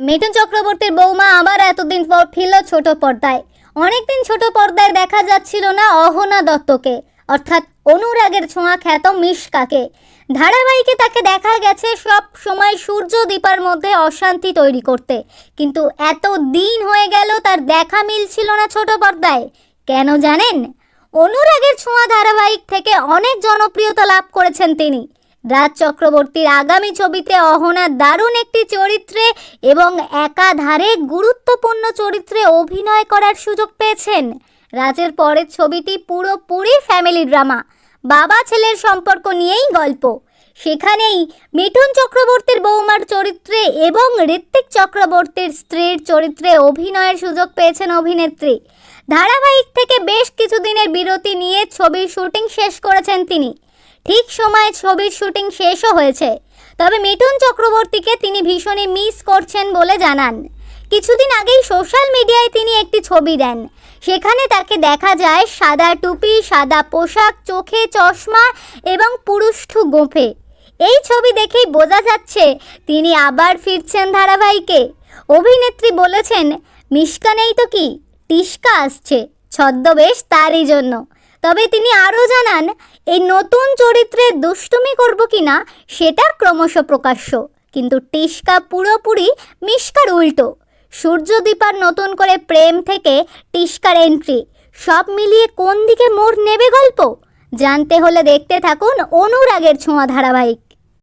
মিঠুন চক্রবর্তীর বৌমা আবার এতদিন পর ফিরল ছোট পর্দায়। অনেকদিন ছোট পর্দায় দেখা যাচ্ছিল না অহনা দত্তকে, অর্থাৎ অনুরাগের ছোঁয়া খ্যাত মিশকাকে। ধারাবাহিকে তাকে দেখা গেছে সব সময় সূর্য দীপার মধ্যে অশান্তি তৈরি করতে। কিন্তু এত দিন হয়ে গেল তার দেখা মিলছিল না ছোট পর্দায়। কেন জানেন? অনুরাগের ছোঁয়া ধারাবাহিক থেকে অনেক জনপ্রিয়তা লাভ করেছেন তিনি। রাজ চক্রবর্তীর আগামী ছবিতে অহনা দারুণ একটি চরিত্রে এবং একাধারে গুরুত্বপূর্ণ চরিত্রে অভিনয় করার সুযোগ পেয়েছেন। রাজের পরের ছবিটি পুরোপুরি ফ্যামিলি ড্রামা, বাবা ছেলের সম্পর্ক নিয়েই গল্প। সেখানেই মিঠুন চক্রবর্তীর বৌমার চরিত্রে এবং ঋত্বিক চক্রবর্তীর স্ত্রীর চরিত্রে অভিনয়ের সুযোগ পেয়েছেন অভিনেত্রী। ধারাবাহিক থেকে বেশ কিছুদিনের বিরতি নিয়ে ছবির শুটিং শেষ করেছেন তিনি। ঠিক সময়ে ছবির শুটিং শেষও হয়েছে। তবে মিঠুন চক্রবর্তীকে তিনি ভীষণই মিস করছেন বলে জানান। কিছুদিন আগেই সোশ্যাল মিডিয়ায় তিনি একটি ছবি দেন। সেখানে তাকে দেখা যায় সাদা টুপি, সাদা পোশাক, চোখে চশমা এবং পুরুষ্ঠু গোঁফে। এই ছবি দেখেই বোঝা যাচ্ছে তিনি আবার ফিরছেন ধারাবাহিকে। অভিনেত্রী বলেছেন মিশকা নেই তো কি? টিস্কা আসছে। ছদ্মবেশ তারই জন্য। তবে তিনি আরও জানান, এই নতুন চরিত্রে দুষ্টুমি করব কি না সেটা ক্রমশ প্রকাশ্য। কিন্তু টিস্কা পুরোপুরি মিস্কার উল্টো। সূর্যদীপার নতুন করে প্রেম থেকে টিস্কার এন্ট্রি। সব মিলিয়ে কোন দিকে মোড় নেবে গল্প? জানতে হলে দেখতে থাকুন অনুরাগের ছোঁয়া ধারাবাহিক।